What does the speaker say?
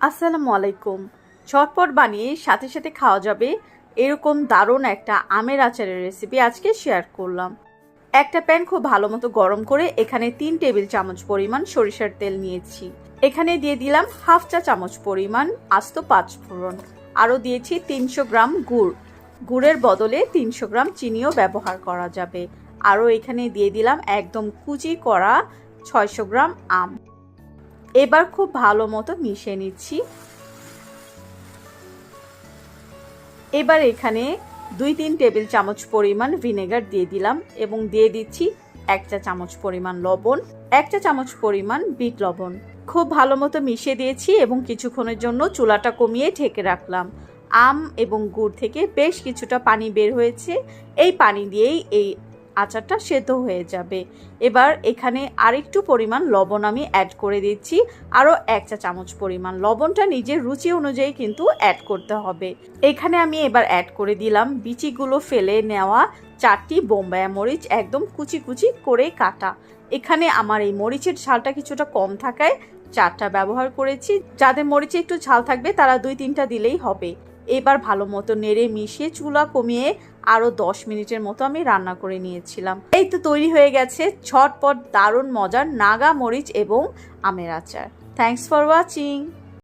আসসালামু আলাইকুম। ঝটপট বানিয়ে সাথে সাথে খাওয়া যাবে এরকম দারুণ একটা আমের আচারের রেসিপি আজকে শেয়ার করলাম। একটা প্যান খুব ভালো মতো গরম করে এখানে তিন টেবিল চামচ পরিমাণ সরিষার তেল নিয়েছি। এখানে দিয়ে দিলাম হাফ চা চামচ পরিমাণ আস্ত পাঁচ ফোড়ন। আরও দিয়েছি তিনশো গ্রাম গুড়। গুড়ের বদলে তিনশো গ্রাম চিনিও ব্যবহার করা যাবে। আরও এখানে দিয়ে দিলাম একদম কুচি করা ছয়শো গ্রাম আম। এবার খুব ভালো মতো মিশিয়ে নিচ্ছি। এবার এখানে দুই তিন টেবিল চামচ পরিমাণ ভিনেগার দিয়ে দিলাম এবং দিয়ে দিচ্ছি এক চা চামচ পরিমাণ লবণ, এক চা চামচ পরিমাণ বিট লবণ। খুব ভালো মতো মিশিয়ে দিয়েছি এবং কিছুক্ষণের জন্য চুলাটা কমিয়ে ঢেকে রাখলাম। আম এবং গুড় থেকে বেশ কিছুটা পানি বের হয়েছে। এই পানি দিয়েই এই আচারটা সেদ্ধ হয়ে যাবে। এবার এখানে আরেকটু পরিমাণ লবণ আমি অ্যাড করে দিচ্ছি। আরও এক চা চামচ পরিমাণ। লবণটা নিজের রুচি অনুযায়ী কিন্তু অ্যাড করতে হবে। এখানে আমি এবার অ্যাড করে দিলাম বিচিগুলো ফেলে নেওয়া চারটি বোম্বায়া মরিচ একদম কুচি কুচি করে কাটা। এখানে আমার এই মরিচের ঝালটা কিছুটা কম থাকায় চারটা ব্যবহার করেছি। যাদের মরিচে একটু ঝাল থাকবে তারা দুই তিনটা দিলেই হবে। এবার ভালো মতো নেড়ে মিশিয়ে চুলা কমিয়ে আরও দশ মিনিটের মতো আমি রান্না করে নিয়েছিলাম। এই তো তৈরি হয়ে গেছে ছটপট দারুণ মজার নাগা মরিচ এবং আমের আচার। Thanks for watching